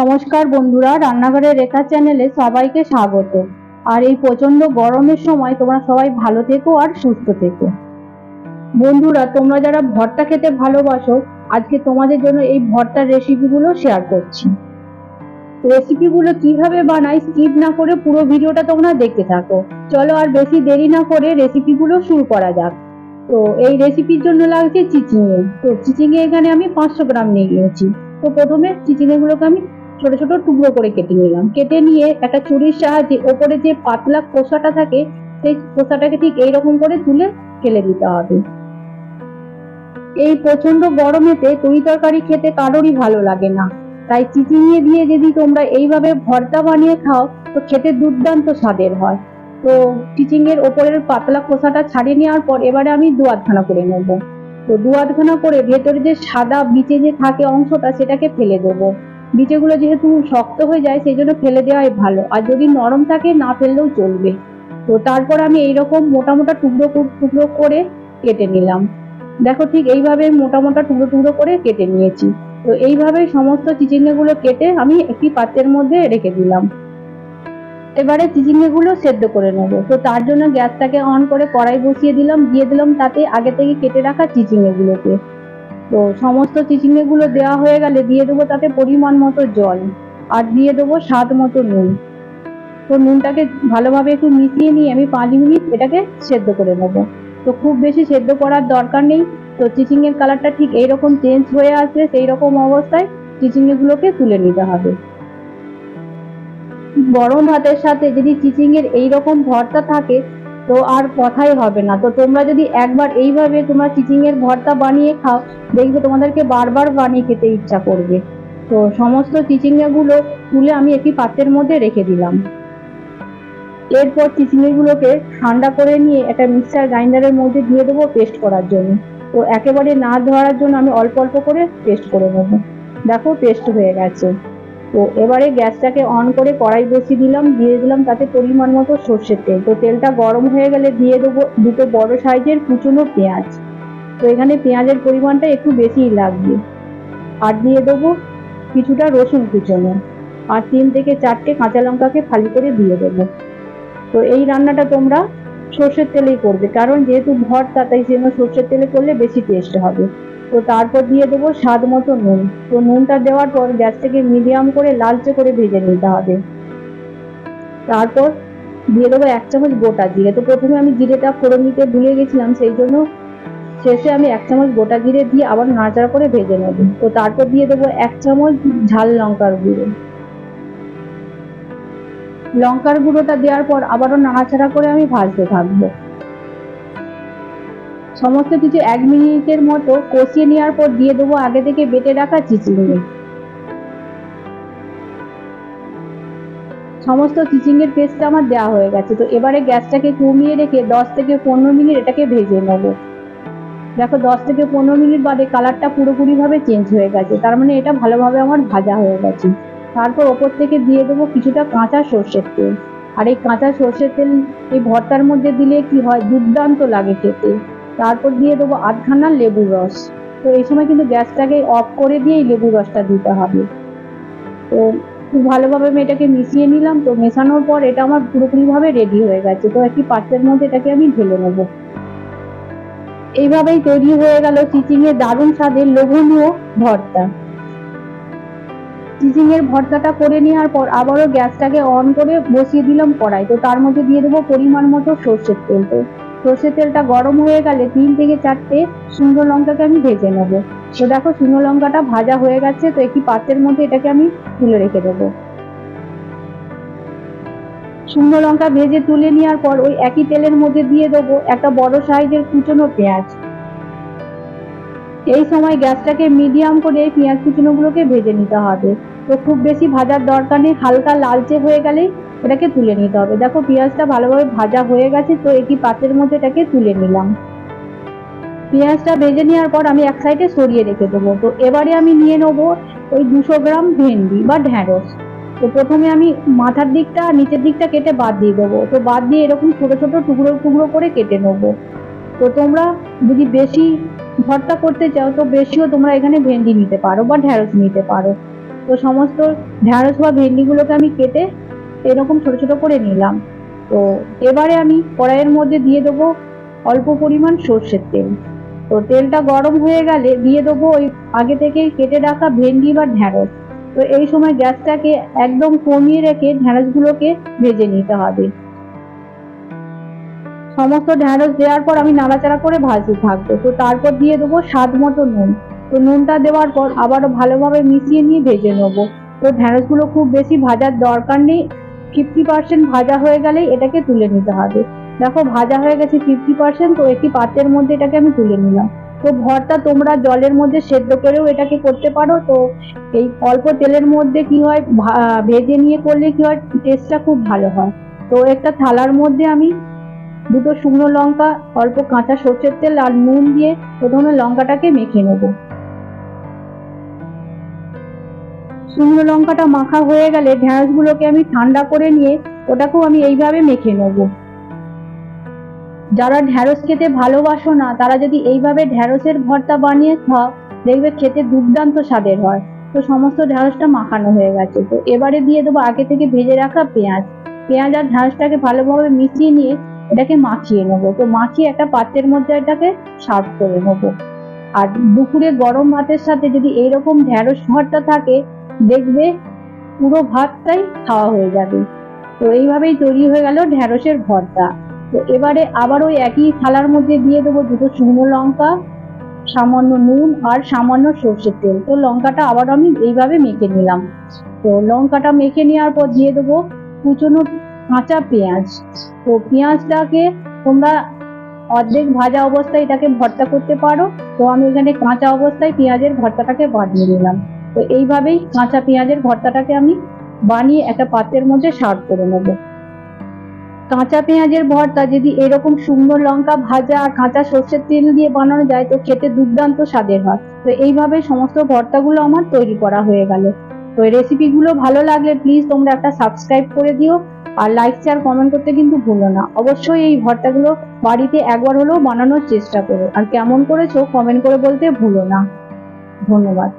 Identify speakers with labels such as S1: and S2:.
S1: নমস্কার বন্ধুরা, রান্নাঘরের রেখা চ্যানেলে সবাইকে স্বাগত। আর এই প্রচণ্ড গরমের সময় তোমরা সবাই ভালো থেকো আর সুস্থ থেকো। বন্ধুরা, তোমরা যারা ভর্তা খেতে ভালোবাসো, আজকে তোমাদের জন্য এই ভর্তার রেসিপিগুলো শেয়ার করছি। রেসিপিগুলো কীভাবে বানাই স্কিপ না করে পুরো ভিডিওটা তোমরা দেখতে থাকো। চলো আর বেশি দেরি না করে রেসিপিগুলো শুরু করা যাক। তো এই রেসিপির জন্য লাগছে চিচিঙে। তো চিচিঙে এখানে আমি পাঁচশো গ্রাম নিয়ে নিয়েছি। তো প্রথমে চিচিঙে গুলোকে আমি ছোট ছোট টুকরো করে কেটে নিলাম। কেটে নিয়ে একটা চুরির সাহায্যে ওপরে যে পাতলা খোসাটা থাকে, সেই খোসাটাকে ঠিক এইরকম করে তুলে ফেলে দিতে হবে। এই প্রচণ্ড গরমেতে তরি তরকারি খেতে কারোরই ভালো লাগে না। তাই চিচিঙে দিয়ে যদি তোমরা এইভাবে ভর্তা বানিয়ে খাও, তো খেতে দুর্দান্ত স্বাদের হয়। তো চিচিঙের ওপরের পাতলা খোসাটা ছাড়িয়ে নেওয়ার পর এবারে আমি দু আধখানা করে নেব। তো দু আধখানা করে ভেতরে যে সাদা বিচে যে থাকে অংশটা, সেটাকে ফেলে দেবো। বিচেগুলো যেহেতু শক্ত হয়ে যায়, সেই জন্য ফেলে দেওয়াই ভালো। আর যদি নরম থাকে, না ফেললেও চলবে। তো তারপর আমি এইরকম মোটা মোটা টুকরো টুকরো করে কেটে নিলাম। দেখো ঠিক এইভাবে মোটা মোটা টুকরো টুকরো করে কেটে নিয়েছি। তো এইভাবে সমস্ত চিচিঙ্গেগুলো কেটে আমি একটি পাত্রের মধ্যে রেখে দিলাম। এবারে চিচিঙ্গেগুলো সেদ্ধ করে নেব। তো তার জন্য গ্যাসটাকে অন করে কড়াই বসিয়ে দিলাম। দিয়ে দিলাম তাতে আগে থেকে কেটে রাখা চিচিঙ্গেগুলোকে। তো সমস্ত চিচিঙ্গেগুলো দেওয়া হয়ে গেলে দিয়ে দেবো তাতে পরিমাণ মতো জল আর দিয়ে দেবো স্বাদ মতো নুন। তো নুনটাকে ভালোভাবে একটু মিশিয়ে নিয়ে আমি পাঁচ মিনিট এটাকে সেদ্ধ করে নেব। তো খুব বেশি সেদ্ধ করার দরকার নেই। তো চিচিংয়ের কালারটা ঠিক এইরকম চেঞ্জ হয়ে আসবে সেই রকম অবস্থায় চিচিঙ্গেগুলোকে তুলে নিতে হবে। গরম ভাতের সাথে যদি চিচিঙ্গের এইরকম ভর্তা থাকে তো আর কথাই হবে না। তো তোমরা যদি একবার এইভাবে তোমরা চিচিংয়ের ভর্তা বানিয়ে খাও, দেখবে তোমাদেরকে বারবার বানিয়ে খেতে ইচ্ছা করবে। তো সমস্ত চিচিঙ্গাগুলো তুলে আমি একটি পাত্রের মধ্যে রেখে দিলাম। এরপর চিচিঙ্গিগুলোকে ঠান্ডা করে নিয়ে একটা মিক্সার গ্রাইন্ডারের মধ্যে দিয়ে দেবো পেস্ট করার জন্য। তো একেবারে না ধরার জন্য আমি অল্প অল্প করে পেস্ট করে নেব। দেখো পেস্ট হয়ে গেছে। তো এবারে গ্যাসটাকে অন করে কড়াই বসিয়ে দিলাম, দিয়ে দিলাম তাতে পরিমাণ মতো সর্ষের তেল। তো তেলটা গরম হয়ে গেলে দিয়ে দেবো দুটো বড় সাইজের কুচনো পেঁয়াজ। তো এখানে পেঁয়াজের পরিমাণটা একটু বেশিই লাগবে। আর দিয়ে দেবো কিছুটা রসুন কুচনো। আর তিন থেকে চারটে কাঁচা লঙ্কাকে ফালি করে দিয়ে দেবো। তো এই রান্নাটা তোমরা সর্ষের তেলেই করবে, কারণ যেহেতু ভর্তা, তাই জন্য সর্ষের তেলে করলে বেশি টেস্ট হবে। তো তারপর দিয়ে দেবো স্বাদ মতো নুন। তো নুনটা দেওয়ার পর গ্যাসটাকে মিডিয়াম করে লালচে করে ভেজে নিতে হবে। তারপর দিয়ে দেবো এক চামচ গোটা জিরে। তো প্রথমে আমি জিরেটা ফোড়ন দিতে ভুলে গেছিলাম, সেই জন্য শেষে আমি এক চামচ গোটা জিরে দিয়ে আবার নাড়াচাড়া করে ভেজে নেব। তো তারপর দিয়ে দেবো এক চামচ ঝাল লঙ্কার গুঁড়ো। লঙ্কার গুঁড়োটা দেওয়ার পর আবারও নাড়াচাড়া করে আমি ভাজতে থাকব। সমস্ত কিছু এক মিনিটের মতো কষিয়ে নেওয়ার পর দিয়ে দেবো আগে থেকে বেটে রাখা চিচিঙ্গে। সমস্ত চিচিঙ্গের পেস্টটা আমার দেওয়া হয়ে গেছে, তো এবারে গ্যাসটাকে কমিয়ে রেখে দশ থেকে পনেরো মিনিট এটাকে ভেজে নেব। দেখো দশ থেকে পনেরো মিনিট বাদে কালারটা পুরোপুরিভাবে চেঞ্জ হয়ে গেছে, তার মানে এটা ভালোভাবে আমার ভাজা হয়ে গেছে। তারপর ওপর থেকে দিয়ে দেবো কিছুটা কাঁচা সর্ষের তেল। আর এই কাঁচা সর্ষের তেল এই ভর্তার মধ্যে দিলে কি হয়, দুর্দান্ত লাগে খেতে। তারপর দিয়ে দেবো আধখানা লেবুর রস। তো এই সময় কিন্তু গ্যাসটাকে অফ করে দিয়েই লেবুর রসটা দিতে হবে। তো খুব ভালোভাবে আমি এটাকে মিশিয়ে নিলাম। তো মেশানোর পর এটা আমার পুরোপুরিভাবে রেডি হয়ে গেছে। তো একটি পাত্রের মধ্যে এটাকে আমি ঢেলে নেব। এইভাবেই তৈরি হয়ে গেল চিচিংয়ের দারুণ স্বাদের লোভনীয় ভর্তা। চিচিংয়ের ভর্তাটা করে নেওয়ার পর আবারও গ্যাসটাকে অন করে বসিয়ে দিলাম কড়াই তো তার মধ্যে দিয়ে দেবো পরিমাণ মতো সর্ষের তেল। তো সর্ষের তেলটা গরম হয়ে গেলে তিন থেকে চারটে শুকনো লঙ্কাকে আমি ভেজে নেব। তো দেখো শুকনো লঙ্কাটা ভাজা হয়ে গেছে, তো একটি পাত্রের মধ্যে এটাকে আমি তুলে রেখে দেবো। শুকনো লঙ্কা ভেজে তুলে নেওয়ার পর ওই একই তেলের মধ্যে দিয়ে দেবো একটা বড় সাইজের কুচনো পেঁয়াজ। এই সময় গ্যাসটাকে মিডিয়াম করে পেঁয়াজ কুচনোগুলোকে ভেজে নিতে হবে। তো খুব বেশি ভাজার দরকার নেই, হালকা লালচে হয়ে গেলেই এটাকে তুলে নিতে হবে। দেখো পেঁয়াজটা ভালোভাবে ভাজা হয়ে গেছে, তো একটি পাত্রের মধ্যে এটাকে তুলে নিলাম। পেঁয়াজটা ভেজে নেওয়ার পর আমি এক সাইডে সরিয়ে রেখে দেবো। তো এবারে আমি নিয়ে নেব ওই দুশো গ্রাম ভেন্ডি বা ঢ্যাঁড়স। তো প্রথমে আমি মাথার দিকটা নিচের দিকটা কেটে বাদ দিয়ে দেবো। তো বাদ দিয়ে এরকম ছোট ছোট টুকরো টুকরো করে কেটে নেব। তো তোমরা যদি বেশি ভর্তা করতে চাও, তো বেশিও তোমরা এখানে ভেন্ডি নিতে পারো বা ঢ্যাঁড়স নিতে পারো। তো সমস্ত ঢ্যাঁড়স বা ভেন্ডিগুলোকে আমি কেটে এরকম ছোট ছোট করে নিলাম। তো এবারে আমি কড়াইয়ের মধ্যে দিয়ে দেবো অল্প পরিমাণ সর্ষের তেল। তো তেলটা গরম হয়ে গেলে দিয়ে দেবো ওই আগে থেকে কেটে রাখা ভেন্ডি বা ঢ্যাঁড়স। তো এই সময় গ্যাসটাকে একদম কমিয়ে রেখে ঢ্যাঁড়সগুলোকে ভেজে নিতে হবে। সমস্ত ঢ্যাঁড়স দেওয়ার পর আমি নাড়াচাড়া করে ভাজতে থাকব। তো তারপর দিয়ে দেবো স্বাদ মতো নুন। তো নুনটা দেওয়ার পর আবারও ভালোভাবে মিশিয়ে নিয়ে ভেজে নেব। তো ঢ্যাঁড়সগুলো খুব বেশি ভাজার দরকার নেই। ফিফটি পার্সেন্ট ভাজা হয়ে গেলেই এটাকে তুলে নিতে হবে। দেখো, ভাজা হয়ে গেছে ফিফটি পার্সেন্ট তো একটি পাত্রের মধ্যে এটাকে আমি তুলে নিলাম। তো ভরটা তোমরা জলের মধ্যে সেদ্ধ করেও এটাকে করতে পারো। তো এই অল্প তেলের মধ্যে কি হয় ভেজে নিয়ে করলে কি হয় টেস্টটা খুব ভালো হয়। তো একটা থালার মধ্যে আমি দুটো শুকনো লঙ্কা, অল্প কাঁচা সর্ষের তেল আর নুন দিয়ে প্রথমে লঙ্কাটাকে মেখে নেব। শুকনো লঙ্কাটা মাখা হয়ে গেলে ঢ্যাঁড়সগুলোকে আমি ঠান্ডা করে নিয়ে ওটাকেও আমি এইভাবে মেখে নেব। যারা ঢ্যাঁড়স খেতে ভালোবাসো না, তারা যদি এইভাবে ঢ্যাঁড়সের ভর্তা বানিয়ে খাও, দেখবে খেতে দুর্দান্ত স্বাদের হয়। তো সমস্ত ঢ্যাঁড়সটা মাখানো হয়ে গেছে। তো এবারে দিয়ে দেবো আগে থেকে ভেজে রাখা পেঁয়াজ। পেঁয়াজ আর ঢ্যাঁড়সটাকে ভালোভাবে মিশিয়ে নিয়ে এটাকে মাখিয়ে নেব। তো মাখিয়ে একটা পাত্রের মধ্যে এটাকে সার্ভ করে নেব। আর দুপুরে গরম ভাতের সাথে যদি এইরকম ঢ্যাঁড়স ভর্তা থাকে দেখবে পুরো ভাতটাই খাওয়া হয়ে যাবে। তো এইভাবেই তৈরি হয়ে গেল ঢ্যাঁড়সের ভর্তা। তো এবারে আবার ওই একই থালার মধ্যে দিয়ে দেবো দুটো শুকনো লঙ্কা, সামান্য নুন আর সামান্য সর্ষের তেল। তো লঙ্কাটা আবার আমি এইভাবে মেখে নিলাম। তো লঙ্কাটা মেখে নেওয়ার পর দিয়ে দেবো কুচনো কাঁচা পেঁয়াজ। তো পেঁয়াজটাকে তোমরা অর্ধেক ভাজা অবস্থায় এটাকে ভর্তা করতে পারো। তো আমি এখানে কাঁচা অবস্থায় পেঁয়াজের ভর্তাটাকে বানিয়ে নিলাম। তো এইভাবেই কাঁচা পেঁয়াজের ভর্তাটাকে আমি বানিয়ে একটা পাত্রের মধ্যে সার্ভ করে নেব। কাঁচা পেঁয়াজের ভর্তা যদি এরকম শুকনো লঙ্কা ভাজা আর কাঁচা সর্ষের তেল দিয়ে বানানো যায় তো খেতে দুর্দান্ত স্বাদের হয়। তো এইভাবে সমস্ত ভর্তাগুলো আমার তৈরি করা হয়ে গেল। তো রেসিপিগুলো ভালো লাগলে প্লিজ তোমরা একটা সাবস্ক্রাইব করে দিও আর লাইক শেয়ার কমেন্ট করতে কিন্তু ভুলো না। অবশ্যই এই ভর্তাগুলো বাড়িতে একবার হলেও বানানোর চেষ্টা করো। আর কেমন করেছ কমেন্ট করে বলতে ভুলো না। ধন্যবাদ।